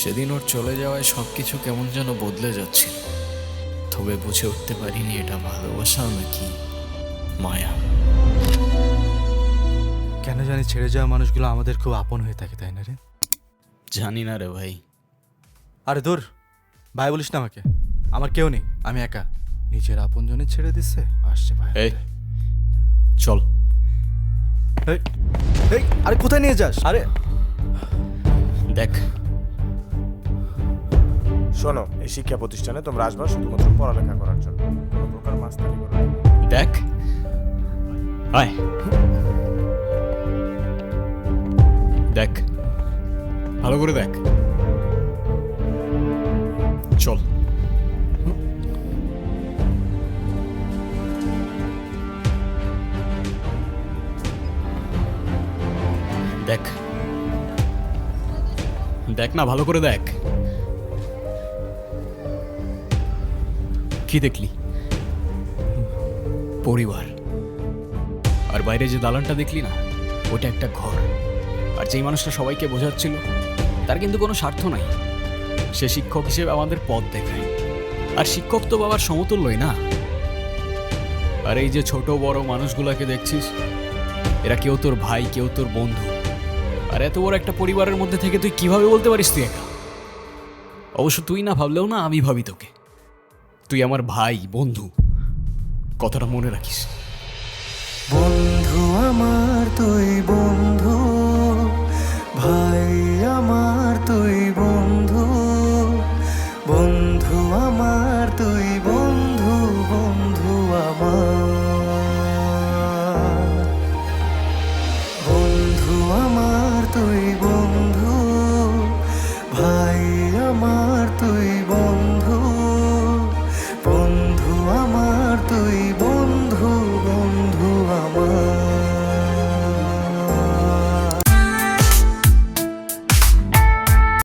সেদিন ওর চলে যাওয়ায় সব কিছু কেমন যেন বদলে যাচ্ছিল তবে বুঝে উঠতে পারিনি এটা ভালোবাসা নাকি মায়া। কেন জানি ছেড়ে যাওয়া মানুষগুলো আমাদের খুব আপন হয়ে থাকে তাই না রে? জানি না রে ভাই। আরে দূর ভাই বলিস না আমাকে। আমার কেউ নেই আমি একা। নিজের আপন জনে ছেড়ে দিচ্ছে আসছে ভাই এই চল। এই, আরে কোথায় নিয়ে যাস? আরে দেখ শোনো, এই শিক্ষা প্রতিষ্ঠানে তোমরা আসবা শুধুমাত্র পড়ালেখা করার জন্য। কোনো প্রকার মাস্তানি করার দেখ। আয়। দেখ। ভালো করে দেখ। চল। দেখ। দেখ না, ভালো করে দেখ। কি দেখলি? পরিবার। আর বাইরে যে দালানটা দেখলি না, ওটা একটা ঘর। আর যেই মানুষটা সবাইকে বোঝাচ্ছিল, তার কিন্তু কোনো স্বার্থ নাই। সে শিক্ষক হিসেবে আমাদের পথ দেখায়। আর শিক্ষক তো বাবার সমতুল্যই না। আর এই যে ছোট বড় মানুষগুলাকে দেখছিস, এরা কেউ তোর ভাই, কেউ তোর বন্ধু। আর এত বড় একটা পরিবারের মধ্যে থেকে তুই কীভাবে বলতে পারিস তুই একা? অবশ্য তুই না ভাবলেও না আমি ভাবি তোকে। তুই আমার ভাই বন্ধু। কথাটা মনে রাখিস। বন্ধু আমার তুই